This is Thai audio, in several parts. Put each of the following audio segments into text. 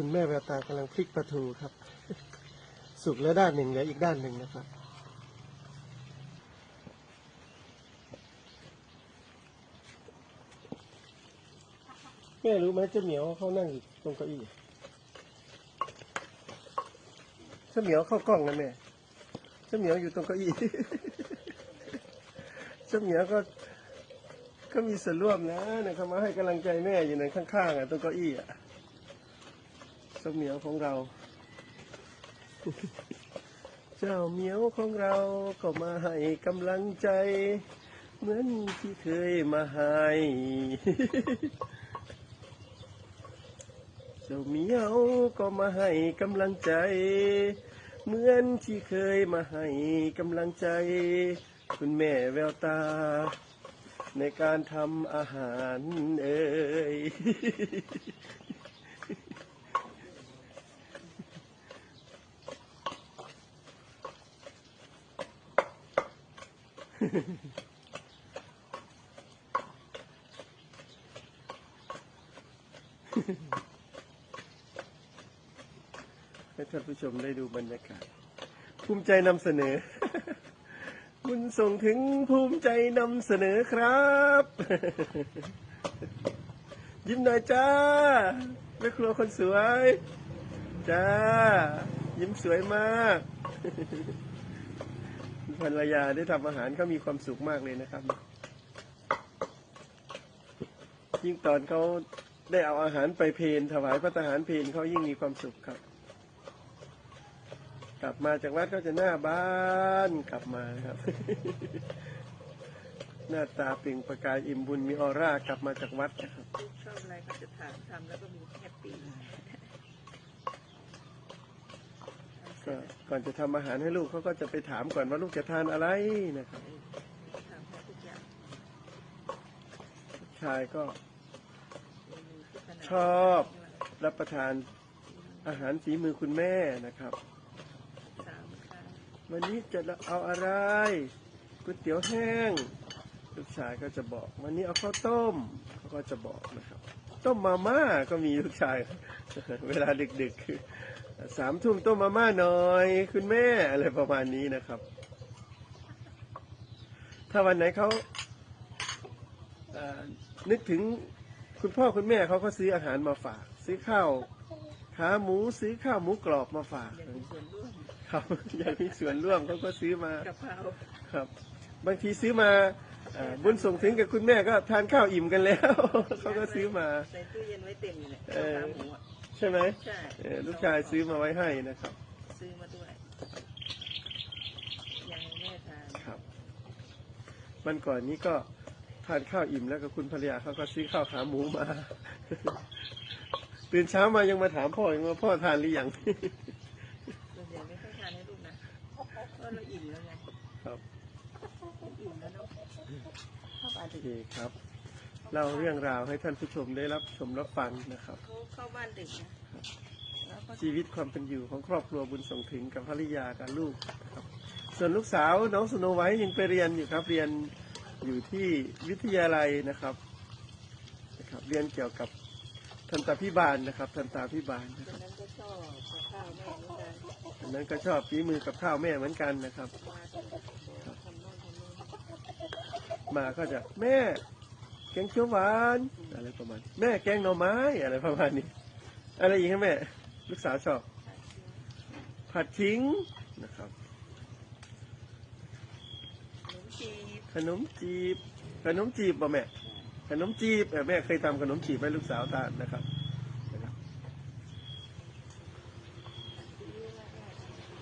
คุณแม่แววตากำลังพลิกปลาทูครับ สุกแล้วด้านหนึ่งเหลืออีกด้านหนึ่งนะครับ แม่รู้ไหมเจ้าเหมียวเขานั่งอยู่ตรงเก้าอี้เจ้าเหมียวเข้ากล้องนะแม่เจ้าเหมียวอยู่ตรงเก้าอี้เจ้าเหมียวก็ก็มีส่วนร่วมนะเนี่ยเขามาให้กำลังใจแม่อยู่ในข้างๆอะตรงเก้าอี้อะ เจ้าเหมียวของเรา เจ้าเหมียวของเราก็มาให้กำลังใจ เหมือนที่เคยมาให้เจ้าเหมียวก็มาให้กำลังใจ เหมือนที่เคยมาให้กำลังใจ คุณแม่แววตา ในการทำอาหารเอ่ย ให้ท่านผู้ชมได้ดูบรรยากาศ ภูมิใจนำเสนอบุญส่งถึงภูมิใจนำเสนอครับ ยิ้มหน่อยจ้าแม่ครัวคนสวย จ้า ยิ้มสวยมาก ภรรยาได้ทำอาหารเขามีความสุขมากเลยนะครับ ยิ่งตอนเขาได้เอาอาหารไปเพลถวายพระทหารเพลเขายิ่งมีความสุขครับ กลับมาจากวัดก็จะหน้าบ้านกลับมาครับ หน้าตาเปล่งประกายอิ่มบุญมีออร่ากลับมาจากวัดนะครับชอบอะไรก็จะถามทำแล้วก็มีแฮปปี้ ก็ก่อนจะทำอาหารให้ลูกเขาก็จะไปถามก่อนว่าลูกจะทานอะไรนะครับทำให้ทุกชายก็ชอบรับประทานอาหารฝีมือคุณแม่นะครับ วันนี้จะเอาอะไรก๋วยเตี๋ยวแห้งลูกชายก็จะบอก วันนี้เอาข้าวต้มเขาก็จะบอกนะครับ ต้มมาม่าก็มีลูกชาย เวลาดึกๆคือ สามทุ่มต้มมาม่าหน่อย คุณแม่อะไรประมาณนี้นะครับ ถ้าวันไหนเขาเอ่อนึกถึงคุณพ่อคุณแม่เขาก็ซื้ออาหารมาฝาก ซื้อข้าวขาหมูซื้อข้าวหมูกรอบมาฝากอย่างมีส่วนร่วมครับอยากมีส่วนร่วมเขาก็ซื้อมากะเพราครับ บางทีซื้อมาเอ่อบุญส่งถึงกับคุณแม่ก็ทานข้าวอิ่มกันแล้วเขาก็ซื้อมาใส่ตู้เย็นไว้เต็มอยู่เนี่ยเออข้าวขาหมูอะ ใช่ไหมใช่เอ่อลูกชายซื้อมาไว้ให้นะครับ ซื้อมาด้วย ยังให้แม่ทานครับวันก่อนนี้ก็ทานข้าวอิ่มแล้วกับคุณภรรยาเขาก็ซื้อข้าวขาหมูมา ตื่นเช้ามายังมาถามพ่อยังว่าพ่อทานหรือยังส่วนใหญ่ไม่ค่อยทานให้ลูกนะเพราะเราอิ่มแล้วไงครับอิ่มแล้วเนาะเข้าบ้านโอดึก เคครับ เล่าเรื่องราวให้ท่านผู้ชมได้รับชมรับฟังนะครับ เขาเข้าบ้านดึกนะแล้วก็ชีวิตความเป็นอยู่ของครอบครัวบุญส่งถึงกับภรรยากับลูกนะครับ ส่วนลูกสาวน้องสโนไวท์ยังไปเรียนอยู่ครับ เรียนอยู่ที่วิทยาลัยนะครับนะครับ เรียนเกี่ยวกับทันตาพิบาลนะครับทันตาพิบาลนะคคนรับนั้นก็ชอบกับข้าวแม่เหมือนกันอันนั้นก็ชอบฝีมือกับข้าวแม่เหมือนกันนะครับ มาแต่ทำโน่นทำนี่มาก็จะแม่ แกงเขียวหวานอะไรประมาณนี้แม่แกงหน่อไม้อะไรประมาณนี้ อะไรอีกครับแม่ ลูกสาวชอบผัดขิงนะครับขนมจีบ ขนมจีบขนมจีบป่ะแม่ ขนมจีบเอ่อแม่เคยทำขนมจีบให้ลูกสาวทานนะครับนะครับ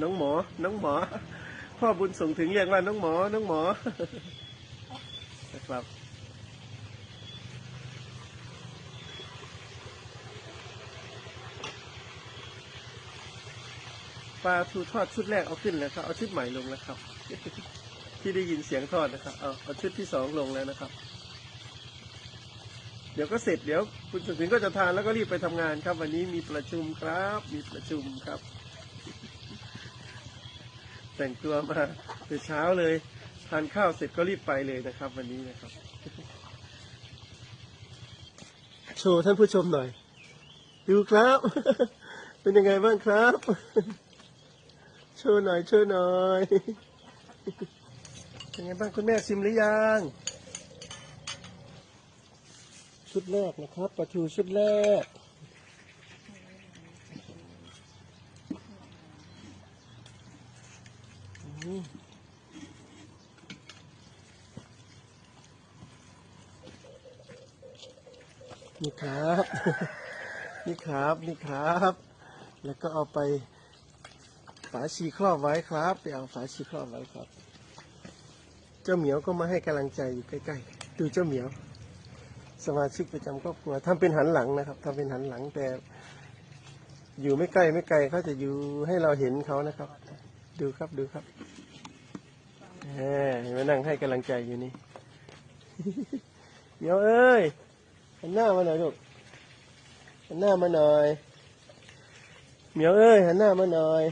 น้องหมอ น้องหมอ พ่อบุญส่งถึงเรียกว่าน้องหมอ น้องหมอนะครับ ปลาทูทอดชุดแรกเอาขึ้นแล้วครับ เอาชุดใหม่ลงแล้วครับ ที่ได้ยินเสียงทอดนะครับ เอาเอาชุดที่สองลงแล้วนะครับ เดี๋ยวก็เสร็จเดี๋ยวคุณสุนทรก็จะทานแล้วก็รีบไปทำงานครับ วันนี้มีประชุมครับ มีประชุมครับ แต่งตัวมาแต่เช้าเลย ทานข้าวเสร็จก็รีบไปเลยนะครับ วันนี้นะครับ โชว์ท่านผู้ชมหน่อย ดูครับ เป็นยังไงบ้างครับ ชว์หน่อยโชว์หน่อยเป็นไงบ้างคุณแม่ชิมหรือยังชุดแรกนะครับปลาทูชุดแรกนี่ครับ นี่ครับ นี่ครับ แล้วก็เอาไป ฝาชีครอบไว้ครับไปเอาฝาชีครอบไว้ครับ เจ้าเหมียวก็มาให้กำลังใจอยู่ใกล้ๆดูเจ้าเหมียว สมาชิกประจำครอบครัวทำเป็นหันหลังนะครับทำเป็นหันหลังแต่ อยู่ไม่ใกล้ไม่ไกลเขาจะอยู่ให้เราเห็นเขานะครับ ดูครับดูครับมเห็นไหมนั่งให้กำลังใจอยู่นี่เหมียวเอ้ยหันหน้ามาหน่อยลูกหันหน้ามาหน่อยเหมียวเอ้ยหันหน้ามาหน่อย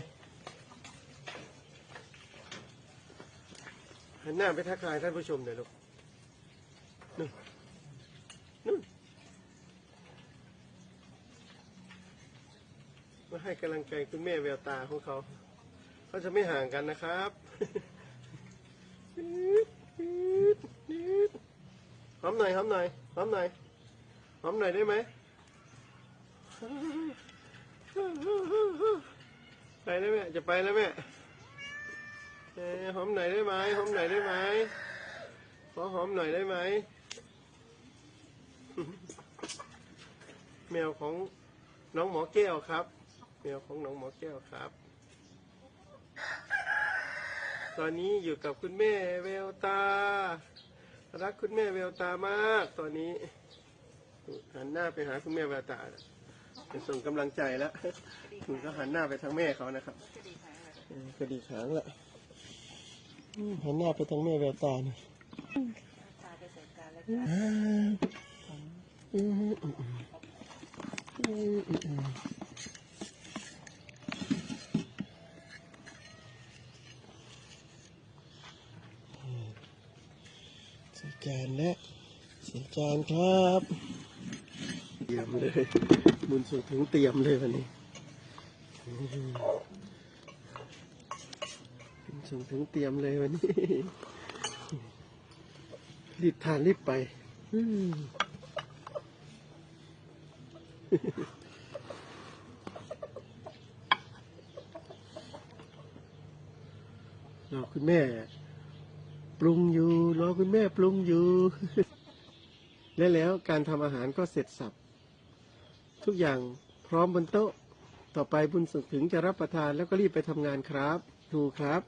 หันหน้าไปทักทายท่านผู้ชมหน่อยลูกนู่นนู่นมาให้กำลังใจคุณแม่แววตาของเขา เขาจะไม่ห่างกันนะครับหอมหน่อยหอมหน่อยหอมหน่อยหอมหน่อยได้ไหมไปแล้วแม่จะไปแล้วแม่ เอ้ยหอมหน่อยได้ไหมหอมหน่อยได้ไหมขอหอมหน่อยได้ไหมแมวของน้องหมอแก้วครับ แมวของน้องหมอแก้วครับ ตอนนี้อยู่กับคุณแม่แววตา รักคุณแม่แววตามาก ตอนนี้หันหน้าไปหาคุณแม่แววตาจะส่งกำลังใจแล้วคุณก็หันหน้าไปทางแม่เขานะครับ ก็ดีขางละ หันหน้าไปทางแม่แววตาหน่อยใส่การแล้วใส่จานแล้วใส่จานครับเตรียมเลยบุญสุดถึงเตรียมเลยวันนี้ สุดถึงเตรียมเลยวันนี้ รีบทานรีบไปรอคุณแม่ ปรุงอยู่รอคุณแม่ปรุงอยู่ และแล้วการทำอาหารก็เสร็จสับ ทุกอย่างพร้อมบนโต๊ะ ต่อไปบุญสุขถึงจะรับประทานแล้วก็รีบไปทำงานครับ ดูครับ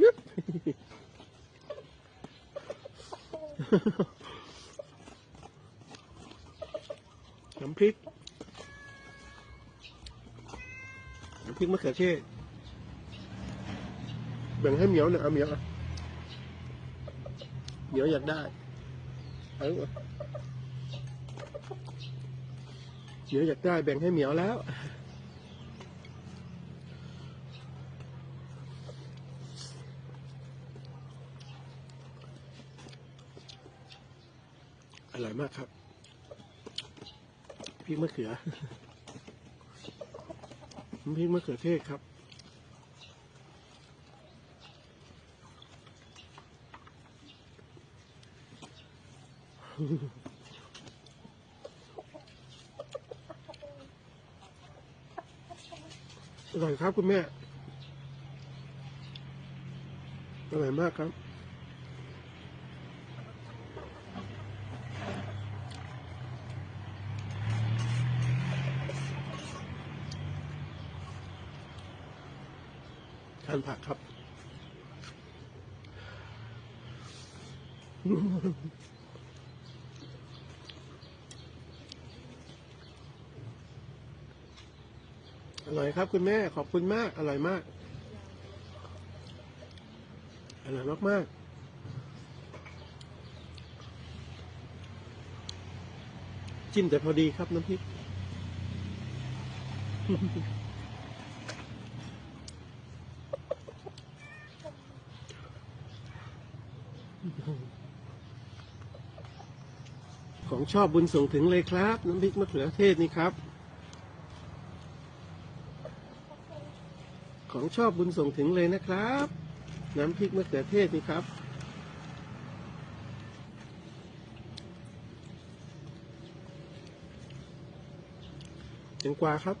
ยึบ น้ำพริก น้ำพริกมะเขือเทศแบ่งให้เหมียวหน่อยเอาเหมียวอะเหมียวอยากได้เอาเหมียวอยากได้แบ่งให้เหมียวแล้ว อร่อยมากครับพริกมะเขือพริกมะเขือเทศครับอร่อยครับคุณแม่อร่อยมากครับ ผักครับอร่อยครับคุณแม่ขอบคุณมาก อร่อยมาก อร่อยมากๆจิ้มแต่พอดีครับน้ำพริก อ ของ ชอบบุญส่งถึงเลยครับ น้ำพริกมะเขือเทศนี่ครับ ของชอบบุญส่งถึงเลยนะครับ น้ำพริกมะเขือเทศนี่ครับแตงกวาครับ